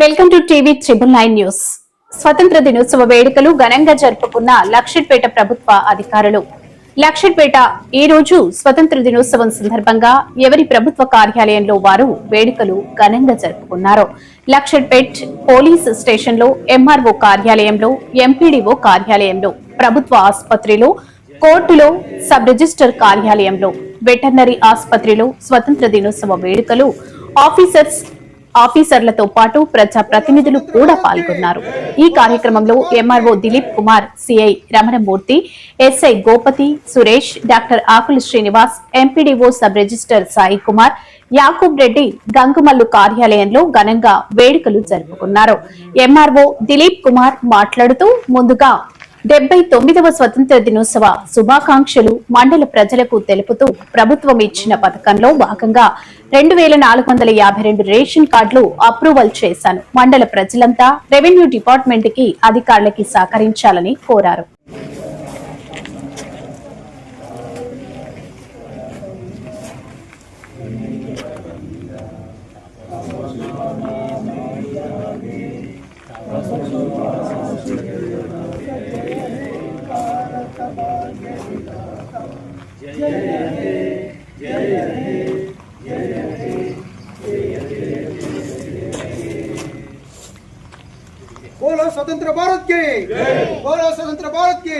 Welcome to TV triple nine news. స్వతంత్ర దినోత్సవ వేడుకలు ఘనంగా జరుపుకున్న లక్షట్పేట ప్రభుత్వ అధికారులు. లక్షట్పేట ఈ రోజు స్వతంత్ర దినోత్సవం సందర్భంగా ఎవరి ప్రభుత్వ కార్యాలయంలో వారు వేడుకలు ఘనంగా జరుపుకున్నారు లక్షట్పేట్ పోలీస్ స్టేషన్లో ఎంఆర్ఓ కార్యాలయంలో ఎంపీడీఓ కార్యాలయంలో ప్రభుత్వ ఆసుపత్రిలో కోర్టులో సబ్ రిజిస్టర్ కార్యాలయంలో వెటర్నరీ ఆసుపత్రిలో స్వతంత్ర దినోత్సవ వేడుకలు ఆఫీసర్స్ ఆఫీసర్లతో పాటు ప్రజా ప్రతినిధులు కూడా పాల్గొన్నారు. ఈ కార్యక్రమంలో MRO Dilip Kumar CI Ramanamurthy SI Gopathi Suresh doctor Akula Srinivas MPDO sub register Sai Kumar Yakub Reddy Gangumallu కార్యాలయంలో ఘనంగా వేడుకలు జరుపుకున్నారు. ఎంఆర్ఓ దిలీప్ కుమార్ మాట్లాడుతూ ముందుగా డెబ్బై తొమ్మిదవ స్వతంత్ర దినోత్సవ శుభాకాంక్షలు మండల ప్రజలకు తెలుపుతూ ప్రభుత్వం ఇచ్చిన పథకంలో భాగంగా రెండు వేల నాలుగు వందల యాభై రెండు రేషన్ కార్డులు అప్రూవల్ చేశాను. మండల ప్రజలంతా రెవెన్యూ డిపార్ట్మెంట్కి అధికారులకి సహకరించాలని కోరారు. बोलो स्वतंत्र भारत की बोलो स्वतंत्र भारत की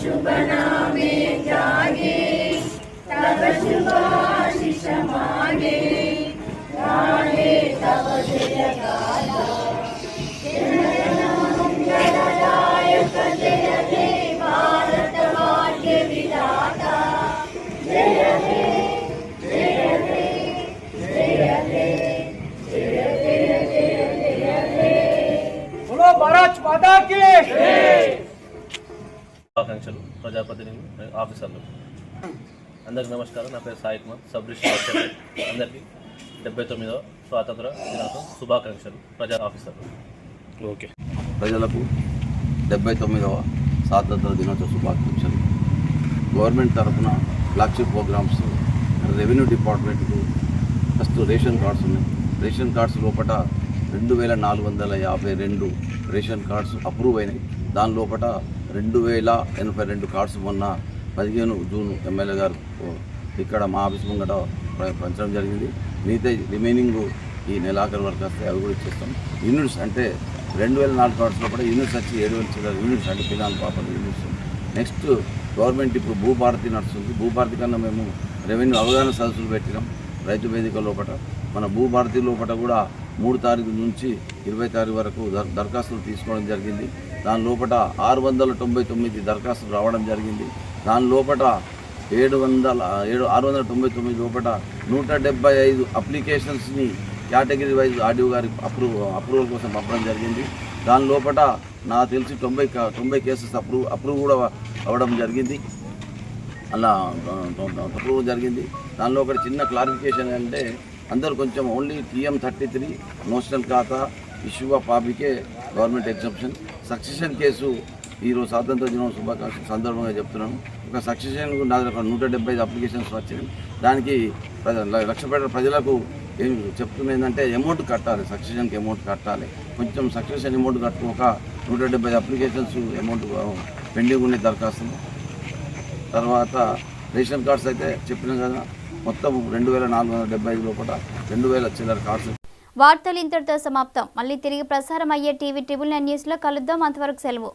शुभ नामे जागे तव शुभाशिष ఆకాంక్షలు ప్రజాప్రతినిధులు ఆఫీసర్లు. అందరికీ నమస్కారం. నా పేరు సాయి కుమార్ సబ్ డిస్ట్రిక్ట్ అందరికీ డెబ్బై తొమ్మిదో స్వాతంత్ర దినోత్సవం శుభాకాంక్షలు ప్రజా ఆఫీసర్లు. ఓకే. ప్రజలకు డెబ్బై తొమ్మిదవ స్వాతంత్ర దినోత్సవ శుభాకాంక్షలు. గవర్నమెంట్ తరఫున ఫ్లాగ్షిప్ ప్రోగ్రామ్స్ రెవెన్యూ డిపార్ట్మెంట్కు ఫస్ట్ రేషన్ కార్డ్స్ ఉన్నాయి. రేషన్ కార్డ్స్ లోపల రెండు వేల నాలుగు వందల యాభై రెండు రేషన్ కార్డ్స్ అప్రూవ్ అయినాయి. దాని లోపల రెండు వేల ఎనభై రెండు కార్డ్స్ మొన్న పదిహేను జూన్ ఎమ్మెల్యే గారు ఇక్కడ మా ఆఫీస్ ముంగట పంచడం జరిగింది. మిగతా రిమైనింగ్ ఈ నెలాఖరు వరకు వస్తే అవి కూడా ఇచ్చేస్తాం. యూనిట్స్ అంటే రెండు వేల నాలుగు కార్డ్స్ కూడా యూనిట్స్ వచ్చి ఏడు వేల చిల్లర యూనిట్స్ అంటే పిల్లలు పాపలు యూనిట్స్. నెక్స్ట్ గవర్నమెంట్ ఇప్పుడు భూభారతి నడుస్తుంది. భూభారతి కన్నా మేము రెవెన్యూ అవగాహన సదస్సులు పెట్టినాం రైతు వేదిక లోపల మన భూభారతి లోపల కూడా మూడు తారీఖు నుంచి ఇరవై తారీఖు వరకు దరఖాస్తులు తీసుకోవడం జరిగింది. దాని లోపల ఆరు వందల తొంభై తొమ్మిది దరఖాస్తులు రావడం జరిగింది. దాని లోపల ఏడు వందల ఏడు ఆరు వందల తొంభై తొమ్మిది లోపల నూట డెబ్బై ఐదు అప్లికేషన్స్ని కేటగిరీ వైజ్ ఆర్డీఓ గారి అప్రూవ్ అప్రూవల్ కోసం పంపడం జరిగింది. దాని లోపల నాకు తెలిసి తొంభై తొంభై కేసెస్ అప్రూవ్ అప్రూవ్ కూడా అవ్వడం జరిగింది. అలా అప్రూవ్ జరిగింది. దానిలో ఒకటి చిన్న క్లారిఫికేషన్ అంటే అందరూ కొంచెం only TM thirty three notional ఖాతా ఇష్యూ ఆఫ్ పాపికే గవర్నమెంట్ ఎగ్జంప్షన్ సక్సెషన్ కేసు ఈరోజు స్వాతంత్ర దినం శుభాకాంక్ష సందర్భంగా చెప్తున్నాను. ఒక సక్సెషన్ నా దగ్గర ఒక నూట డెబ్బై ఐదు అప్లికేషన్స్ వచ్చినాయి దానికి ప్రజ- లక్షపేట ప్రజలకు ఏం చెప్తున్నా ఏంటంటే అమౌంట్ కట్టాలి. సక్సెషన్కి అమౌంట్ కట్టాలి. కొంచెం సక్సెషన్ అమౌంట్ కట్టుకోక నూట డెబ్బై ఐదు అప్లికేషన్స్ అమౌంట్ పెండింగ్ ఉండే దరఖాస్తులు. తర్వాత రేషన్ కార్డ్స్ అయితే చెప్పిన కదా. మొత్తం రెండు వేల నాలుగు వందల డెబ్బై ఐదు లోపల రెండు వేల చిల్లర కార్డ్స్. వార్తలు ఇంతటితో సమాప్తం. మళ్ళీ తిరిగి ప్రసారం అయ్యే టీవీ ట్రిబుల్ నైన్ న్యూస్లో కలుద్దాం. అంతవరకు సెలవు.